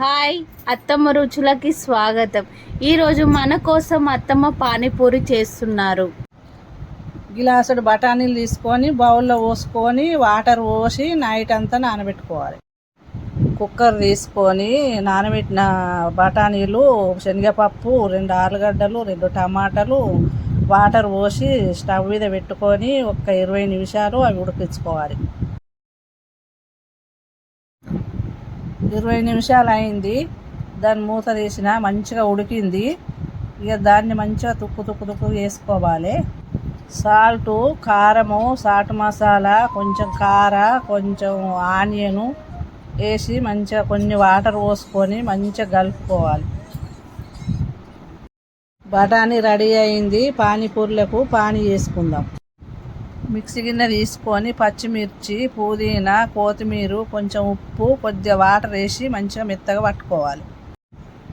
Hi అత్తమ్మ రుచులకి స్వాగతం. ఈరోజు మన కోసం అత్తమ్మ పానీపూరి చేస్తున్నారు. గిలాసుడు బఠానీలు తీసుకొని బౌల్లో పోసుకొని వాటర్ పోసి నైట్ అంతా నానబెట్టుకోవాలి. కుక్కర్ తీసుకొని నానబెట్టిన బఠానీలు శనగపప్పు రెండు ఆలుగడ్డలు రెండు టమాటాలు వాటర్ పోసి స్టవ్ మీద పెట్టుకొని ఒక ఇరవై నిమిషాలు అవి ఉడికించుకోవాలి. ఇరవై నిమిషాలు అయింది దాన్ని మూత తీసిన మంచిగా ఉడికింది. ఇక దాన్ని మంచిగా తుక్కు తుక్కు తుక్కు వేసుకోవాలి. సాల్టు కారము సాటు మసాలా కొంచెం కార కొంచెం ఆనియను వేసి మంచిగా కొన్ని వాటర్ పోసుకొని మంచిగా కలుపుకోవాలి. బఠానీ రెడీ అయింది. పానీపూరిలకు పానీ చేసుకుందాం మిక్సీ గిన్నె తీసుకొని పచ్చిమిర్చి పుదీనా కొత్తిమీర కొంచెం ఉప్పు కొద్దిగా వాటర్ వేసి మంచిగా మెత్తగా పట్టుకోవాలి.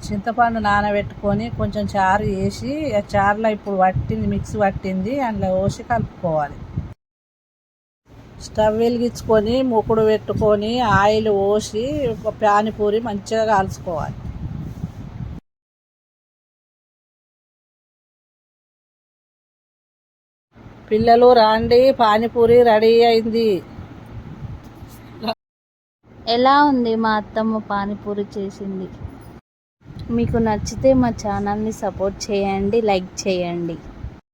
చింతపండు నానబెట్టుకొని కొంచెం చారు వేసి ఆ చారులో ఇప్పుడు పట్టింది మిక్సీ పట్టింది అందులో పోసి కలుపుకోవాలి. స్టవ్ వెలిగించుకొని మూకుడు పెట్టుకొని ఆయిల్ పోసి ఒక పానీపూరి మంచిగా కాల్చుకోవాలి. పిల్లలు రాండి పానీపూరి రెడీ అయింది. ఎలా ఉంది మా అత్తమ్మ పానీపూరి చేసింది? మీకు నచ్చితే మా ఛానల్ని సపోర్ట్ చేయండి లైక్ చేయండి.